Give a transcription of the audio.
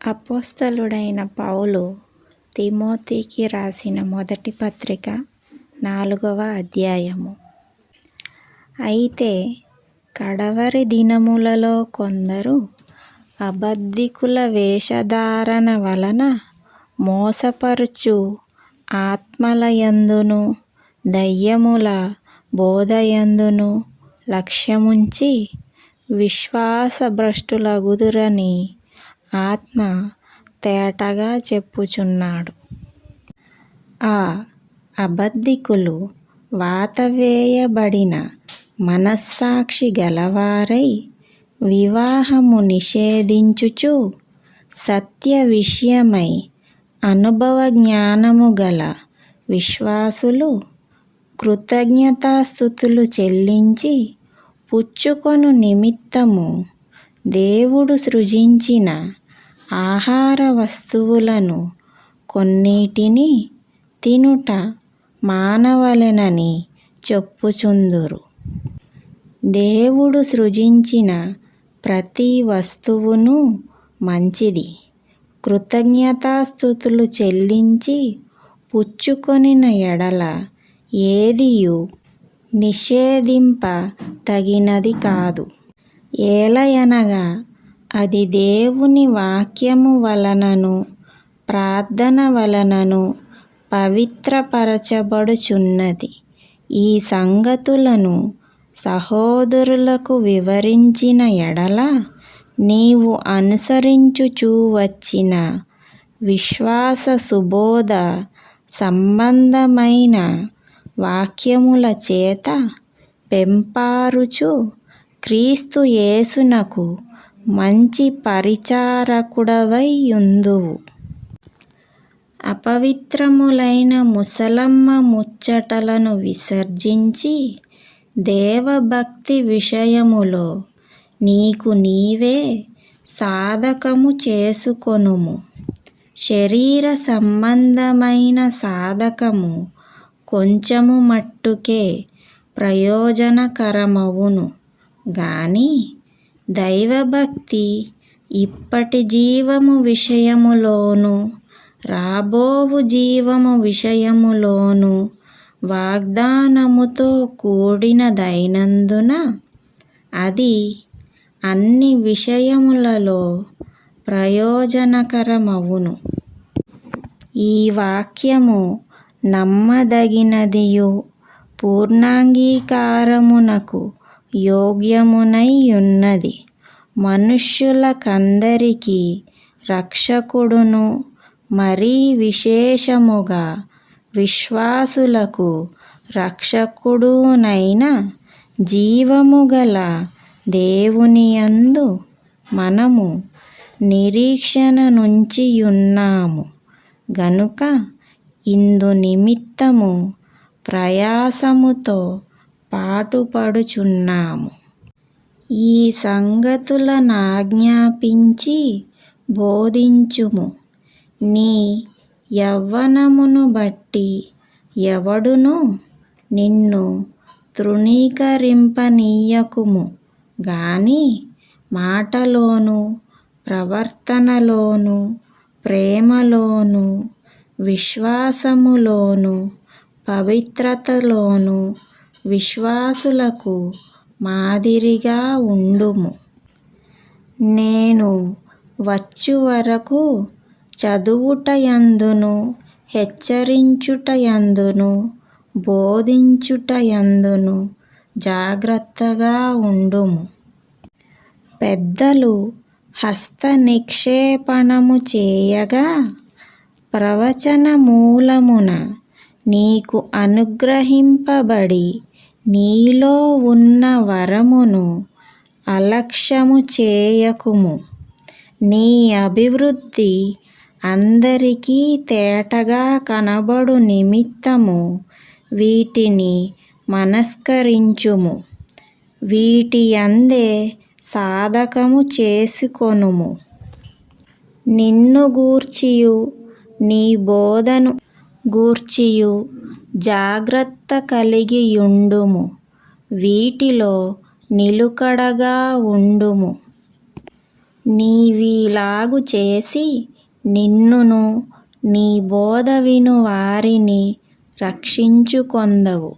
అపోస్తలుడైన పౌలు తిమోతికి రాసిన మొదటి పత్రిక నాలుగవ అధ్యాయము. అయితే కడవరి దినములలో కొందరు అబద్ధికుల వేషధారణ వలన మోసపరుచు ఆత్మలయందును దయ్యముల బోధయందును లక్ష్యముంచి విశ్వాసభ్రష్టులగుదురని ఆత్మ తేటగా చెప్పుచున్నాడు. ఆ అబద్ధికులు వాతవేయబడిన మనస్సాక్షి గలవారై వివాహము నిషేధించుచు సత్య విషయమై అనుభవ జ్ఞానము గల విశ్వాసులు కృతజ్ఞతాస్తుతులు చెల్లించి పుచ్చుకొను నిమిత్తము దేవుడు సృజించిన ఆహార వస్తువులను కొన్నిటిని తినుట మానవలెనని చెప్పుచుందురు. దేవుడు సృజించిన ప్రతి వస్తువును మంచిది. కృతజ్ఞతాస్థుతులు చెల్లించి పుచ్చుకొనిన ఎడల ఏదియు నిషేధింప తగినది కాదు. ఏలయనగా అది దేవుని వాక్యము వలనను ప్రార్థన వలనను పవిత్రపరచబడుచున్నది. ఈ సంగతులను సహోదరులకు వివరించిన ఎడల నీవు అనుసరించుచూ వచ్చిన విశ్వాస సుబోధ సంబంధమైన వాక్యముల చేత పెంపారుచు క్రీస్తు యేసునకు మంచి పరిచారకుడవైయుందువు. అపవిత్రములైన ముసలమ్మ ముచ్చటలను విసర్జించి దేవభక్తి విషయములో నీకు నీవే సాధకము చేసుకొనుము. శరీర సంబంధమైన సాధకము కొంచెము మట్టుకే ప్రయోజనకరమవును గాని దైవభక్తి ఇప్పటి జీవము విషయములోను రాబోవు జీవము విషయములోను వాగ్దానముతో కూడినదైనందున అది అన్ని విషయములలో ప్రయోజనకరమవును. ఈ వాక్యము నమ్మదగినదియు పూర్ణాంగీకారమునకు యోగ్యమునైయున్నది. మనుష్యులకందరికీ రక్షకుడును మరీ విశేషముగా విశ్వాసులకు రక్షకుడునైన జీవముగల దేవునియందు మనము నిరీక్షణ నిరీక్షణనుంచియున్నాము గనుక ఇందునిమిత్తము ప్రయాసముతో పాటుపడుచున్నాము. ఈ సంగతులనాజ్ఞాపించి బోధించుము. నీ యవ్వనమును బట్టి ఎవడునూ నిన్ను తృణీకరింపనీయకుము గాని మాటలోను ప్రవర్తనలోను ప్రేమలోను విశ్వాసములోను పవిత్రతలోను విశ్వాసులకు మాదిరిగా ఉండుము. నేను వచ్చు వరకు చదువుటయందును హెచ్చరించుటయందును బోధించుటయందును జాగ్రత్తగా ఉండుము. పెద్దలు హస్త నిక్షేపణము చేయగా ప్రవచన మూలమున నీకు అనుగ్రహింపబడి నీలో ఉన్న వరమును అలక్ష్యము చేయకుము. నీ అభివృద్ధి అందరికీ తేటగా కనబడు నిమిత్తము వీటిని మనస్కరించుము. వీటి అందే సాధకము చేసుకొనుము. నిన్ను గూర్చియు నీ బోధను గూర్చియు జాగ్రత్త కలిగియుండుము. వీటిలో నిలుకడగా ఉండుము. నీవీలాగు చేసి నిన్నును నీ బోధ విను వారిని రక్షించుకొందవు